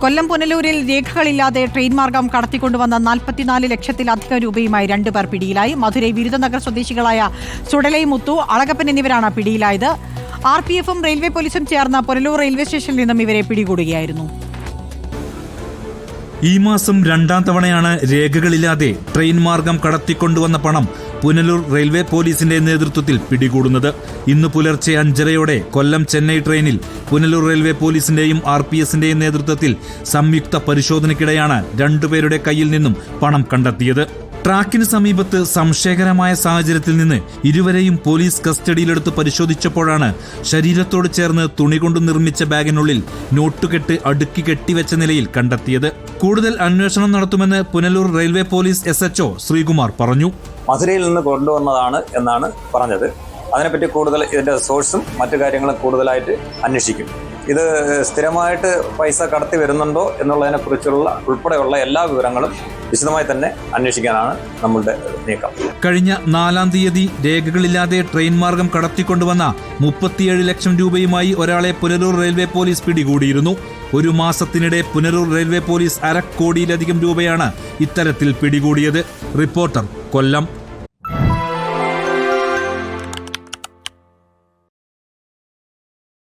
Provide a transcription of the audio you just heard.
കൊല്ലം പുനലൂരിൽ രേഖകളില്ലാതെ train മാർഗം കടത്തിക്കൊണ്ടുവന്ന നാൽപ്പത്തിനാല് ലക്ഷത്തിലധികം രൂപയുമായി രണ്ടുപേർ പിടിയിലായി. മധുരൈ വിരുദനഗർ സ്വദേശികളായ സുടലൈ മുത്തു അളകപ്പൻ എന്നിവരാണ് പിടിയിലായത്. ആർ പി എഫും റെയിൽവേ പോലീസും ചേർന്ന് പുനലൂർ റെയിൽവേ സ്റ്റേഷനിൽ നിന്നും ഇവരെ പിടികൂടുകയായിരുന്നു. ഈ മാസം രണ്ടാം തവണയാണ് രേഖകളില്ലാതെ ട്രെയിൻ മാർഗം കടത്തിക്കൊണ്ടുവന്ന പണം പുനലൂർ റെയിൽവേ പോലീസിന്റെ നേതൃത്വത്തിൽ പിടികൂടുന്നത്. ഇന്ന് പുലർച്ചെ അഞ്ചരയോടെ കൊല്ലം ചെന്നൈ ട്രെയിനിൽ പുനലൂർ റെയിൽവേ പോലീസിന്റെയും ആർ പി എസിന്റെയും നേതൃത്വത്തിൽ സംയുക്ത പരിശോധനയ്ക്കിടെയാണ് രണ്ടുപേരുടെ കയ്യിൽ നിന്നും പണം കണ്ടെത്തിയത്. ട്രാക്കിന് സമീപത്ത് സംശയകരമായ സാഹചര്യത്തിൽ നിന്ന് ഇരുവരെയും പോലീസ് കസ്റ്റഡിയിലെടുത്ത് പരിശോധിച്ചപ്പോഴാണ് ശരീരത്തോട് ചേർന്ന് തുണി കൊണ്ട് നിർമ്മിച്ച ബാഗിനുള്ളിൽ നോട്ടുകെട്ട് അടുക്കി കെട്ടിവെച്ച നിലയിൽ കണ്ടെത്തിയത്. കൂടുതൽ അന്വേഷണം നടത്തുമെന്ന് Punalur railway police S Sreekumar പറഞ്ഞു. മധുരയിൽ നിന്ന് കൊണ്ടുവന്നതാണ് എന്നാണ് പറഞ്ഞത്. അതിനെപ്പറ്റി കൂടുതൽ ഇതിന്റെ സോഴ്സും മറ്റു കാര്യങ്ങളും കൂടുതലായിട്ട് അന്വേഷിക്കും. ഇത് സ്ഥിരമായിട്ട് പൈസ കടത്തി വരുന്നുണ്ടോ എന്നുള്ളതിനെ കുറിച്ചുള്ള ഉൾപ്പെടെയുള്ള എല്ലാ വിവരങ്ങളും വിശദമായി തന്നെ അന്വേഷിക്കാനാണ് നമ്മളുടെ നീക്കം. കഴിഞ്ഞ നാലാം തീയതി രേഖകളില്ലാതെ ട്രെയിൻ മാർഗം കടത്തിക്കൊണ്ടുവന്ന മുപ്പത്തിയേഴ് ലക്ഷം രൂപയുമായി ഒരാളെ പുനലൂർ റെയിൽവേ പോലീസ് പിടികൂടിയിരുന്നു. ഒരു മാസത്തിനിടെ പുനലൂർ റെയിൽവേ പോലീസ് അരക്കോടിയിലധികം രൂപയാണ് ഇത്തരത്തിൽ പിടികൂടിയത്. റിപ്പോർട്ടർ കൊല്ലം.